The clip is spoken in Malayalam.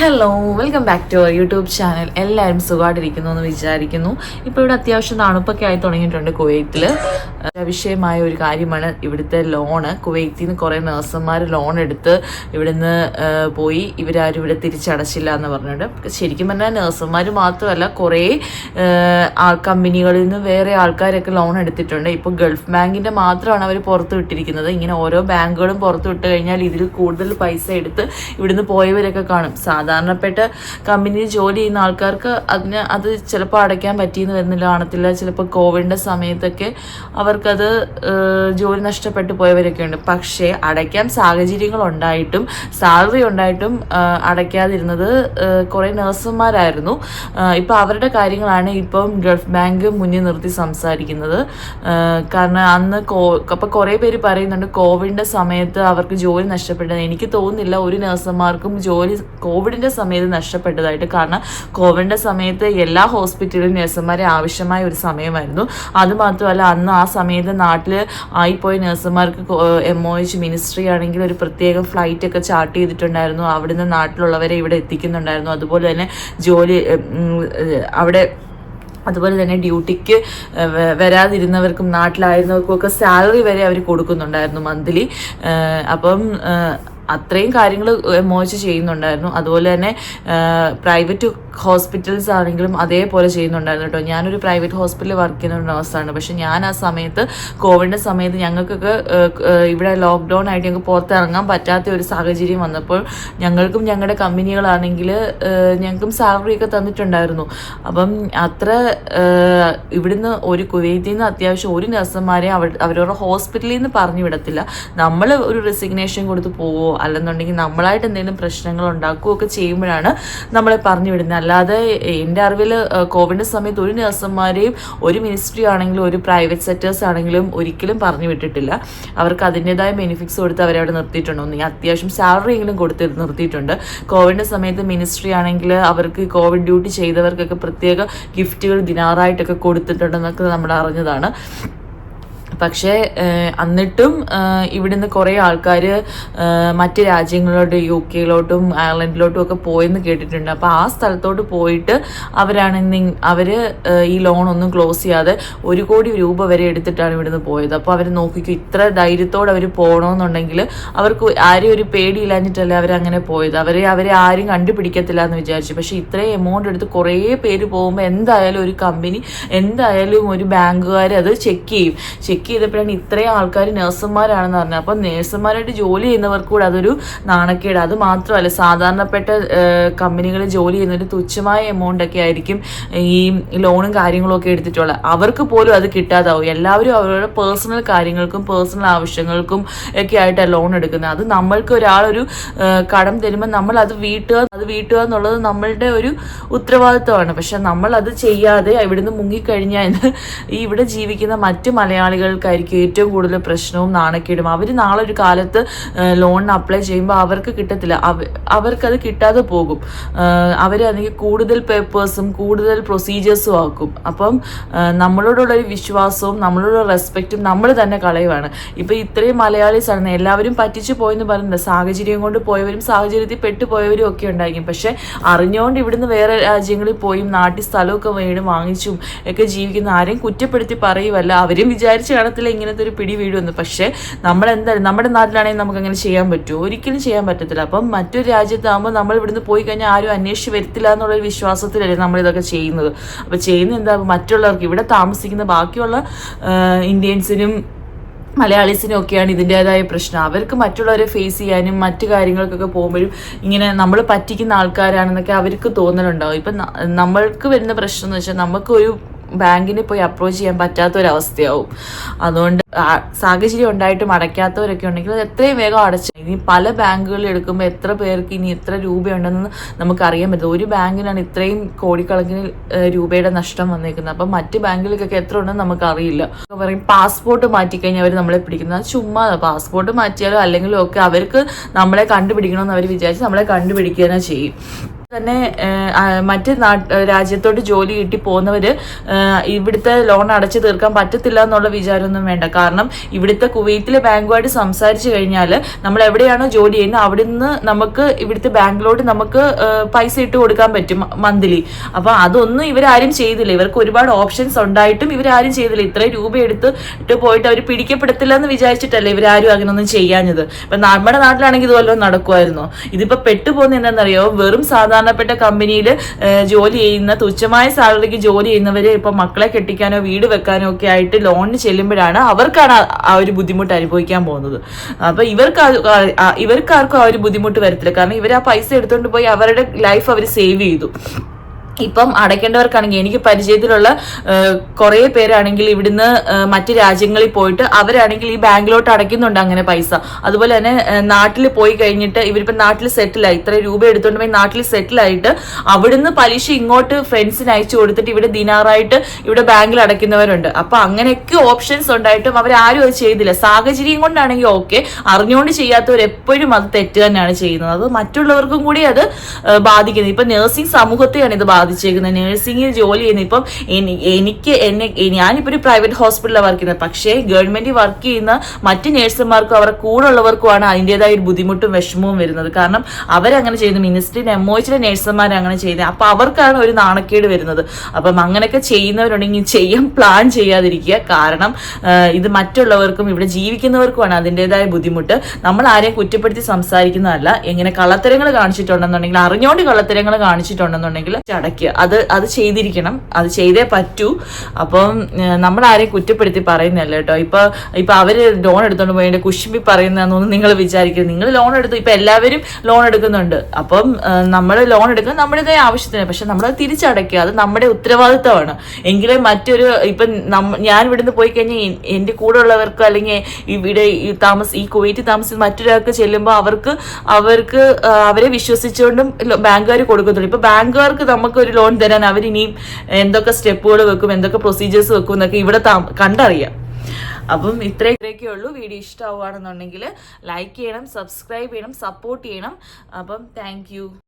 Hello welcome back to our YouTube channel എല്ലാവരും സുഖമായിട്ടിരിക്കുന്നു എന്ന് വിചാരിക്കുന്നു. ഇപ്പോൾ ഇവിടെ അത്യാവശ്യം തണുപ്പൊക്കെ ആയി തുടങ്ങിയിട്ടുണ്ട് കുവൈത്തിൽ വിഷയമായ ഒരു കാര്യമാണ് ഇവിടുത്തെ ലോണ് കുവൈത്തിൽ നിന്ന് കുറേ നഴ്സുമാർ ലോൺ എടുത്ത് ഇവിടുന്ന് പോയി. ഇവരാരും ഇവിടെ തിരിച്ചടച്ചില്ല എന്ന് പറഞ്ഞിട്ട് ശരിക്കും പറഞ്ഞാൽ നഴ്സുമാർ മാത്രമല്ല കുറേ കമ്പനികളിൽ നിന്ന് വേറെ ആൾക്കാരൊക്കെ ലോൺ എടുത്തിട്ടുണ്ട്. ഇപ്പോൾ ഗൾഫ് ബാങ്കിന്റെ മാത്രമാണ് അവർ പുറത്ത് വിട്ടിരിക്കുന്നത്. ഇങ്ങനെ ഓരോ ബാങ്കുകളും പുറത്ത് വിട്ട് കഴിഞ്ഞാൽ ഇതിൽ കൂടുതൽ പൈസ എടുത്ത് ഇവിടുന്ന് പോയവരൊക്കെ കാണും. സാധാരണപ്പെട്ട കമ്പനിയിൽ ജോലി ചെയ്യുന്ന ആൾക്കാർക്ക് അതിന് അത് ചിലപ്പോൾ അടയ്ക്കാൻ പറ്റിയെന്ന് വരുന്നില്ല കാണത്തില്ല. ചിലപ്പോൾ കോവിഡിന്റെ സമയത്തൊക്കെ അവർക്കത് ജോലി നഷ്ടപ്പെട്ടു പോയവരൊക്കെ ഉണ്ട്. പക്ഷേ അടയ്ക്കാൻ സാഹചര്യങ്ങൾ ഉണ്ടായിട്ടും സാലറി ഉണ്ടായിട്ടും അടയ്ക്കാതിരുന്നത് കുറേ നഴ്സുമാരായിരുന്നു. ഇപ്പം അവരുടെ കാര്യങ്ങളാണ് ഇപ്പം ഗൾഫ് ബാങ്ക് മുന്നിൽ നിർത്തി സംസാരിക്കുന്നത്. കാരണം അന്ന് കോ അപ്പം കുറേ പേര് പറയുന്നുണ്ട് കോവിഡിന്റെ സമയത്ത് അവർക്ക് ജോലി നഷ്ടപ്പെട്ടത് എനിക്ക് തോന്നുന്നില്ല ഒരു നഴ്സുമാർക്കും ജോലി കോവിഡിന്റെ സമയത്ത് നഷ്ടപ്പെട്ടതായിട്ട് കാരണം കോവിഡിന്റെ സമയത്ത് എല്ലാ ഹോസ്പിറ്റലിലും നഴ്സുമാരെ ആവശ്യമായ ഒരു സമയമായിരുന്നു. അതുമാത്രമല്ല അന്ന് ആ സമയത്ത് നാട്ടിൽ ആയിപ്പോയ നഴ്സുമാർക്ക് എം ഒ എച്ച് മിനിസ്ട്രി ആണെങ്കിൽ ഒരു പ്രത്യേക ഫ്ലൈറ്റ് ഒക്കെ ചാർട്ട് ചെയ്തിട്ടുണ്ടായിരുന്നു. അവിടുന്ന് നാട്ടിലുള്ളവരെ ഇവിടെ എത്തിക്കുന്നുണ്ടായിരുന്നു. അതുപോലെ തന്നെ ജോലി അവിടെ അതുപോലെ തന്നെ ഡ്യൂട്ടിക്ക് വരാതിരുന്നവർക്കും നാട്ടിലായിരുന്നവർക്കും ഒക്കെ സാലറി വരെ അവർ കൊടുക്കുന്നുണ്ടായിരുന്നു മന്ത്ലി. അപ്പം അത്രയും കാര്യങ്ങൾ മോച്ച് ചെയ്യുന്നുണ്ടായിരുന്നു. അതുപോലെ തന്നെ പ്രൈവറ്റ് ഹോസ്പിറ്റൽസ് ആണെങ്കിലും അതേപോലെ ചെയ്യുന്നുണ്ടായിരുന്നു കേട്ടോ. ഞാനൊരു പ്രൈവറ്റ് ഹോസ്പിറ്റലിൽ വർക്ക് ചെയ്യുന്ന ഒരു നഴ്സാണ് പക്ഷെ ഞാൻ ആ സമയത്ത് കോവിഡിന്റെ സമയത്ത് ഞങ്ങൾക്കൊക്കെ ഇവിടെ ലോക്ക്ഡൗൺ ആയിട്ട് ഞങ്ങൾക്ക് പുറത്തിറങ്ങാൻ പറ്റാത്ത ഒരു സാഹചര്യം വന്നപ്പോൾ ഞങ്ങൾക്കും ഞങ്ങളുടെ കമ്പനികളാണെങ്കിൽ ഞങ്ങൾക്കും സാലറി ഒക്കെ തന്നിട്ടുണ്ടായിരുന്നു. അപ്പം അത്ര ഇവിടുന്ന് ഒരു കുവൈത്തിൽ നിന്ന് അത്യാവശ്യം ഒരു നഴ്സുമാരെ അവർ അവരവരുടെ ഹോസ്പിറ്റലിൽ നിന്ന് പറഞ്ഞു വിടത്തില്ല. നമ്മൾ ഒരു റെസിഗ്നേഷൻ കൊടുത്ത് പോവോ അല്ലെന്നുണ്ടെങ്കിൽ നമ്മളായിട്ട് എന്തെങ്കിലും പ്രശ്നങ്ങൾ ഉണ്ടാക്കുകയോ ഒക്കെ ചെയ്യുമ്പോഴാണ് നമ്മളെ പറഞ്ഞു വിടുന്നത്. അല്ലാതെ എന്റെ അറിവിൽ കോവിഡിന്റെ സമയത്ത് ഒരു നഴ്സുമാരെയും ഒരു മിനിസ്ട്രി ആണെങ്കിലും ഒരു പ്രൈവറ്റ് സെക്ടേഴ്സ് ആണെങ്കിലും ഒരിക്കലും പറഞ്ഞു വിട്ടിട്ടില്ല. അവർക്ക് അതിന്റെതായ ബെനിഫിറ്റ്സ് കൊടുത്ത് അവരവിടെ നിർത്തിയിട്ടുണ്ടോ. ഒന്നെങ്കിൽ അത്യാവശ്യം സാലറി എങ്കിലും കൊടുത്ത് നിർത്തിയിട്ടുണ്ട്. കോവിഡിന്റെ സമയത്ത് മിനിസ്ട്രി ആണെങ്കിൽ അവർക്ക് കോവിഡ് ഡ്യൂട്ടി ചെയ്തവർക്കൊക്കെ പ്രത്യേക ഗിഫ്റ്റുകൾ ദിനാറായിട്ടൊക്കെ കൊടുത്തിട്ടുണ്ടെന്നൊക്കെ നമ്മൾ അറിഞ്ഞതാണ്. പക്ഷേ എന്നിട്ടും ഇവിടുന്ന് കുറേ ആൾക്കാർ മറ്റ് രാജ്യങ്ങളിലോട്ട് യു കെയിലോട്ടും അയർലൻഡിലോട്ടും ഒക്കെ പോയെന്ന് കേട്ടിട്ടുണ്ട്. അപ്പോൾ ആ സ്ഥലത്തോട്ട് പോയിട്ട് അവരാണെന്ന് അവർ ഈ ലോൺ ഒന്നും ക്ലോസ് ചെയ്യാതെ ഒരു കോടി രൂപ വരെ എടുത്തിട്ടാണ് ഇവിടുന്ന് പോയത്. അപ്പോൾ അവർ നോക്കിക്കും ഇത്ര ധൈര്യത്തോടെ അവർ പോകണമെന്നുണ്ടെങ്കിൽ അവർക്ക് ആരെയും ഒരു പേടിയില്ലാഞ്ഞിട്ടല്ല അങ്ങനെ പോയത്. അവരെ അവരെ ആരും കണ്ടുപിടിക്കത്തില്ല എന്ന് വിചാരിച്ചു. പക്ഷേ ഇത്രയും എമൗണ്ട് എടുത്ത് കുറേ പേര് പോകുമ്പോൾ എന്തായാലും ഒരു കമ്പനി എന്തായാലും ഒരു ബാങ്കുകാർ അത് ചെക്ക് ചെയ്യും. ചെക്ക് ചെയ്തപ്പോഴാണ് ഇത്രയും ആൾക്കാർ നഴ്സുമാരാണെന്ന് പറഞ്ഞത് അപ്പം നേഴ്സുമാരായിട്ട് ജോലി ചെയ്യുന്നവർക്ക് കൂടെ അതൊരു നാണക്കേട്. അത് മാത്രമല്ല സാധാരണപ്പെട്ട കമ്പനികളിൽ ജോലി ചെയ്യുന്ന ഒരു തുച്ഛമായ എമൗണ്ട് ഒക്കെ ആയിരിക്കും ഈ ലോണും കാര്യങ്ങളും ഒക്കെ എടുത്തിട്ടുള്ളത്. അവർക്ക് പോലും അത് കിട്ടാതാവും. എല്ലാവരും അവരുടെ പേഴ്സണൽ കാര്യങ്ങൾക്കും പേഴ്സണൽ ആവശ്യങ്ങൾക്കും ഒക്കെ ആയിട്ടാണ് ലോൺ എടുക്കുന്നത്. അത് നമ്മൾക്ക് ഒരാളൊരു കടം തരുമ്പോൾ നമ്മൾ അത് വീട്ടുക അത് വീട്ടുക എന്നുള്ളത് നമ്മളുടെ ഒരു ഉത്തരവാദിത്വമാണ്. പക്ഷെ നമ്മൾ അത് ചെയ്യാതെ ഇവിടുന്ന് മുങ്ങിക്കഴിഞ്ഞാൽ ഈ ഇവിടെ ജീവിക്കുന്ന മറ്റ് മലയാളികൾക്കായിരിക്കും ഏറ്റവും കൂടുതൽ പ്രശ്നവും നാണക്കേടും. അവർ നാളെ ഒരു കാലത്ത് ലോണിന് അപ്ലൈ ചെയ്യുമ്പോൾ അവർക്ക് കിട്ടത്തില്ല. അവ- അവർക്കത് കിട്ടാതെ പോകും. അവരാണെങ്കിൽ കൂടുതൽ പേപ്പേഴ്സും കൂടുതൽ പ്രൊസീജിയേഴ്സും ആക്കും. അപ്പം നമ്മളോടുള്ള ഒരു വിശ്വാസവും നമ്മളോടുള്ള റെസ്പെക്റ്റും നമ്മൾ തന്നെ കളയുവാണ്. ഇപ്പം ഇത്രയും മലയാളീസ് ആണ് എല്ലാവരും പറ്റിച്ചു പോയെന്ന് പറയുന്നത് സാഹചര്യം കൊണ്ട് പോയവരും സാഹചര്യത്തിൽ പെട്ടുപോയവരും ഒക്കെ ഉണ്ടായിരിക്കും. പക്ഷേ അറിഞ്ഞുകൊണ്ട് ഇവിടുന്ന് വേറെ രാജ്യങ്ങളിൽ പോയും നാട്ടിൽ സ്ഥലമൊക്കെ വേണം വാങ്ങിച്ചും ഒക്കെ ജീവിക്കുന്ന ആരെയും കുറ്റപ്പെടുത്തി പറയുമല്ല അവരും വിചാരിച്ച് കാണത്തില്ല ഇങ്ങനത്തെ ഒരു പിടി വീഴുമെന്ന് പക്ഷേ നമ്മൾ എന്തായാലും നമ്മുടെ നാട്ടിലാണെങ്കിൽ നമുക്ക് അങ്ങനെ ചെയ്യാൻ പറ്റുമോ ഒരിക്കലും ചെയ്യാൻ പറ്റത്തില്ല. അപ്പം മറ്റൊരു രാജ്യത്താകുമ്പോൾ നമ്മൾ ഇവിടുന്ന് പോയി കഴിഞ്ഞാൽ ആരും അന്വേഷിച്ച് വരത്തില്ല എന്നുള്ളൊരു വിശ്വാസത്തിലല്ലേ നമ്മൾ ഇതൊക്കെ ചെയ്യുന്നത്. അപ്പോൾ ചെയ്യുന്ന എന്താ? മറ്റുള്ളവർക്ക് ഇവിടെ താമസിക്കുന്ന ബാക്കിയുള്ള ഇന്ത്യൻസിനും മലയാളീസിനും ഒക്കെയാണ് ഇതിന്റെതായ പ്രശ്നം. അവർക്ക് മറ്റുള്ളവരെ ഫേസ് ചെയ്യാനും മറ്റു കാര്യങ്ങൾക്കൊക്കെ പോകുമ്പോഴും ഇങ്ങനെ നമ്മൾ പറ്റിക്കുന്ന ആൾക്കാരാണെന്നൊക്കെ അവർക്ക് തോന്നലുണ്ടാവും. ഇപ്പം നമ്മൾക്ക് വരുന്ന പ്രശ്നം എന്ന് വെച്ചാൽ നമുക്കൊരു ബാങ്കിന് പോയി അപ്രോച്ച് ചെയ്യാൻ പറ്റാത്ത ഒരു അവസ്ഥയാവും അതുകൊണ്ട് സാഹചര്യം ഉണ്ടായിട്ടും അടയ്ക്കാത്തവരൊക്കെ ഉണ്ടെങ്കിൽ അത് എത്രയും വേഗം അടച്ചു ഇനി പല ബാങ്കുകളിൽ എടുക്കുമ്പോൾ എത്ര പേർക്ക് ഇനി എത്ര രൂപയുണ്ടെന്ന് നമുക്ക് അറിയാൻ പറ്റും ഒരു ബാങ്കിനാണ് ഇത്രയും കോടിക്കണക്കിന് രൂപയുടെ നഷ്ടം വന്നേക്കുന്നത്. അപ്പം മറ്റ് ബാങ്കുകൾക്കൊക്കെ എത്ര ഉണ്ടെന്ന് നമുക്കറിയില്ല. പറയും പാസ്പോർട്ട് മാറ്റിക്കഴിഞ്ഞാൽ അവർ നമ്മളെ പിടിക്കുന്നത്. ചുമ്മാ പാസ്പോർട്ട് മാറ്റിയാലോ അല്ലെങ്കിലും ഒക്കെ അവർക്ക് നമ്മളെ കണ്ടുപിടിക്കണമെന്ന് അവർ വിചാരിച്ച് നമ്മളെ കണ്ടുപിടിക്കുക തന്നെ ചെയ്യും. തന്നെ മറ്റ് രാജ്യത്തോട്ട് ജോലി കിട്ടി പോകുന്നവര് ഇവിടുത്തെ ലോൺ അടച്ചു തീർക്കാൻ പറ്റത്തില്ല എന്നുള്ള വിചാരമൊന്നും വേണ്ട. കാരണം ഇവിടുത്തെ കുവൈത്തിലെ ബാങ്കുമായിട്ട് സംസാരിച്ചു കഴിഞ്ഞാൽ നമ്മൾ എവിടെയാണോ ജോലി ചെയ്യുന്നത് അവിടെ നിന്ന് നമുക്ക് ഇവിടുത്തെ ബാങ്കിലോട്ട് നമുക്ക് പൈസ ഇട്ട് കൊടുക്കാൻ പറ്റും മന്ത്ലി. അപ്പൊ അതൊന്നും ഇവരാരും ചെയ്തില്ല. ഇവർക്ക് ഒരുപാട് ഓപ്ഷൻസ് ഉണ്ടായിട്ടും ഇവരാരും ചെയ്തില്ല. ഇത്രയും രൂപ എടുത്ത് ഇട്ട് പോയിട്ട് അവർ പിടിക്കപ്പെടത്തില്ല എന്ന് വിചാരിച്ചിട്ടല്ലേ ഇവരാരും അങ്ങനൊന്നും ചെയ്യാഞ്ഞത്. ഇപ്പൊ നമ്മുടെ നാട്ടിലാണെങ്കിൽ ഇതുപോലെ നടക്കുമായിരുന്നു. ഇതിപ്പോ പെട്ടുപോകുന്ന എന്താണെന്നറിയോ? വെറും സാധാരണപ്പെട്ട കമ്പനിയിൽ ജോലി ചെയ്യുന്ന തുച്ഛമായ സാലറിക്ക് ജോലി ചെയ്യുന്നവര് ഇപ്പൊ മക്കളെ കെട്ടിക്കാനോ വീട് വെക്കാനോ ഒക്കെ ആയിട്ട് ലോണിന് ചെല്ലുമ്പോഴാണ് അവർക്കാണ് ആ- ഒരു ബുദ്ധിമുട്ട് അനുഭവിക്കാൻ പോകുന്നത്. അപ്പൊ ഇവർക്ക് ഇവർക്കാർക്കും ആ ഒരു ബുദ്ധിമുട്ട് വരത്തില്ല. കാരണം ഇവർ ആ പൈസ എടുത്തുകൊണ്ട് പോയി അവരുടെ ലൈഫ് അവർ സേവ് ചെയ്തു. ഇപ്പം അടയ്ക്കേണ്ടവർക്കാണെങ്കിൽ എനിക്ക് പരിചയത്തിലുള്ള കുറേ പേരാണെങ്കിൽ ഇവിടുന്ന് മറ്റു രാജ്യങ്ങളിൽ പോയിട്ട് അവരാണെങ്കിൽ ഈ ബാങ്കിലോട്ട് അടയ്ക്കുന്നുണ്ട് അങ്ങനെ പൈസ. അതുപോലെ തന്നെ നാട്ടിൽ പോയി കഴിഞ്ഞിട്ട് ഇവരിപ്പം നാട്ടിൽ സെറ്റിലായി. ഇത്ര രൂപ എടുത്തുകൊണ്ട് പോയി നാട്ടിൽ സെറ്റിലായിട്ട് അവിടുന്ന് പലിശ ഇങ്ങോട്ട് ഫ്രണ്ട്സിന് അയച്ചു കൊടുത്തിട്ട് ഇവിടെ ദിനാറായിട്ട് ഇവിടെ ബാങ്കിൽ അടയ്ക്കുന്നവരുണ്ട്. അപ്പൊ അങ്ങനെയൊക്കെ ഓപ്ഷൻസ് ഉണ്ടായിട്ടും അവരാരും അത് ചെയ്തില്ല. സാഹചര്യം കൊണ്ടാണെങ്കിൽ ഓക്കെ. അറിഞ്ഞുകൊണ്ട് ചെയ്യാത്തവർ എപ്പോഴും അത് തെറ്റ് തന്നെയാണ് ചെയ്യുന്നത്. അത് മറ്റുള്ളവർക്കും കൂടി അത് ബാധിക്കുന്നത്. ഇപ്പൊ നഴ്സിംഗ് സമൂഹത്തെയാണ് ഇത് ബാധിച്ചേക്കുന്നത് നഴ്സിംഗിൽ ജോലി ചെയ്യുന്ന ഇപ്പം എനി- എനിക്ക് എന്നെ ഞാനിപ്പോൾ ഒരു പ്രൈവറ്റ് ഹോസ്പിറ്റലിലാണ് വർക്ക് ചെയ്യുന്നത്. പക്ഷേ ഗവൺമെന്റ് വർക്ക് ചെയ്യുന്ന മറ്റ് നഴ്സുമാർക്കും അവരുടെ കൂടെ ഉള്ളവർക്കുമാണ് അതിന്റെതായ ഒരു ബുദ്ധിമുട്ടും വിഷമവും വരുന്നത്. കാരണം അവരങ്ങനെ ചെയ്യുന്നു. മിനിസ്ട്രി എം ഒ എച്ചിലെ നഴ്സുമാർ അങ്ങനെ ചെയ്യുന്നത്. അപ്പം അവർക്കാണ് ഒരു നാണക്കേട് വരുന്നത്. അപ്പം അങ്ങനെയൊക്കെ ചെയ്യുന്നവരുണ്ടെങ്കിൽ ചെയ്യാൻ പ്ലാൻ ചെയ്യാതിരിക്കുക. കാരണം ഇത് മറ്റുള്ളവർക്കും ഇവിടെ ജീവിക്കുന്നവർക്കുമാണ് അതിന്റെതായ ബുദ്ധിമുട്ട്. നമ്മൾ ആരെയും കുറ്റപ്പെടുത്തി സംസാരിക്കുന്നതല്ല. എങ്ങനെ കള്ളത്തരങ്ങൾ കാണിച്ചിട്ടുണ്ടെന്നുണ്ടെങ്കിൽ അറിഞ്ഞുകൊണ്ട് കള്ളത്തരങ്ങൾ കാണിച്ചിട്ടുണ്ടെന്നുണ്ടെങ്കിൽ അടയ്ക്കുക അത് അത് ചെയ്തിരിക്കണം. അത് ചെയ്തേ പറ്റൂ. അപ്പം ഏഹ്, നമ്മൾ ആരെയും കുറ്റപ്പെടുത്തി പറയുന്നല്ല കേട്ടോ. ഇപ്പൊ ഇപ്പൊ അവർ ലോൺ എടുത്തോണ്ട് പോയി കുശുമ്പി പറയുന്നതെന്നൊന്നും നിങ്ങൾ വിചാരിക്കരുത്. നിങ്ങൾ ലോൺ എടുത്തു. ഇപ്പൊ എല്ലാവരും ലോൺ എടുക്കുന്നുണ്ട്. അപ്പം നമ്മൾ ലോൺ എടുക്കുന്നത് നമ്മുടേതായ ആവശ്യത്തിന്. പക്ഷെ നമ്മളത് തിരിച്ചടയ്ക്കുക. അത് നമ്മുടെ ഉത്തരവാദിത്തമാണ് എങ്കിലേ മറ്റൊരു ഇപ്പൊ ഞാൻ ഇവിടുന്ന് പോയി കഴിഞ്ഞാൽ എന്റെ കൂടെ ഉള്ളവർക്ക് അല്ലെങ്കിൽ ഇവിടെ ഈ താമസ ഈ കുവൈറ്റ് താമസിച്ച് മറ്റൊരാൾക്ക് ചെല്ലുമ്പോൾ അവർക്ക് അവർക്ക് അവരെ വിശ്വസിച്ചുകൊണ്ടും ബാങ്കുകാർ കൊടുക്കത്തുള്ളൂ ഇപ്പൊ ബാങ്കുകാർക്ക് നമുക്ക് ഒരു ലോൺ തരാൻ അവരിനിയും എന്തൊക്കെ സ്റ്റെപ്പുകൾ വെക്കും എന്തൊക്കെ പ്രൊസീജിയേഴ്സ് വെക്കും എന്നൊക്കെ ഇവിടെ കണ്ടറിയാം. അപ്പം ഇത്രേ ഇത്രയൊക്കെ ഉള്ളൂ. വീഡിയോ ഇഷ്ടമാവുകയാണെന്നുണ്ടെങ്കിൽ ലൈക്ക് ചെയ്യണം സബ്സ്ക്രൈബ് ചെയ്യണം സപ്പോർട്ട് ചെയ്യണം. അപ്പം താങ്ക്